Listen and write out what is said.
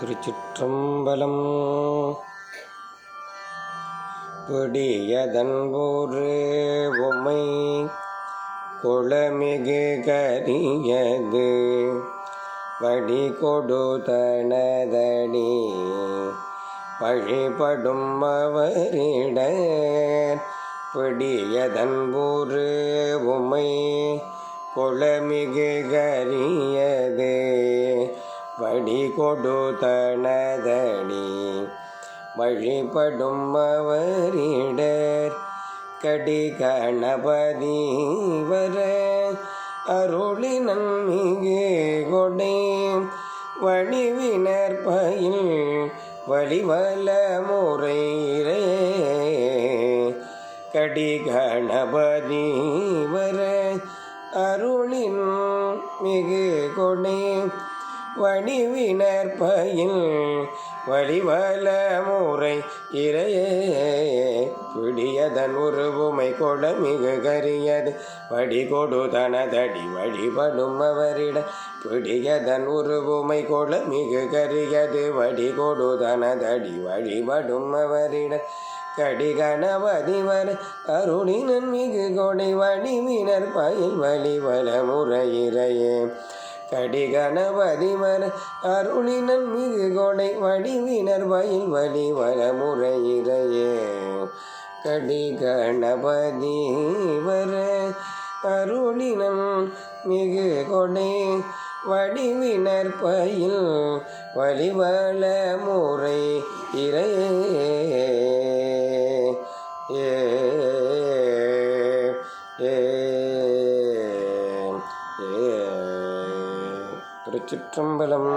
திருச்சிற்றம்பலம். பிடியதன் உமை குளமிகு கரியது வடி கொடுதனதடி வழிபடும் அவரிட பிடியதன்போரு உமை குளமிகு கரியது வடி கொடுத்தனதடி வழிபடும் அவரிடர் கடி கணபதி வர அருளி மிகு கொடை வழிவினர் பயில் வழிவல முறையிலே கடி கணபதி வர அருளின் மிகு கொடை வடிவினர் பயில் வழிவல முறை இறையே. பிடியதன் உருவுமை கொட மிகு கரியது. வடிகொடு தனதடி வழிபடும் அவரிட. பிடியதன் உருவுமை கொட மிகு கரியது. வடிகொடு தனதடி வழிபடும் அவரிட. கடிகணவதிவர் அருளினன் மிகு கொடை வடிவினர் பயில் வழிவல முறையிறையே கடிகணபதிமர அருளினன் மிகு கொடை வடிவினர் வயல் வழி வரமுறையிறையே கடிகணபதிவர் அருளினன் மிகு கொடை வடிவினர் பயில் வழிவள முறை இறையே ஏ திருச்சிற்றம்பலம்.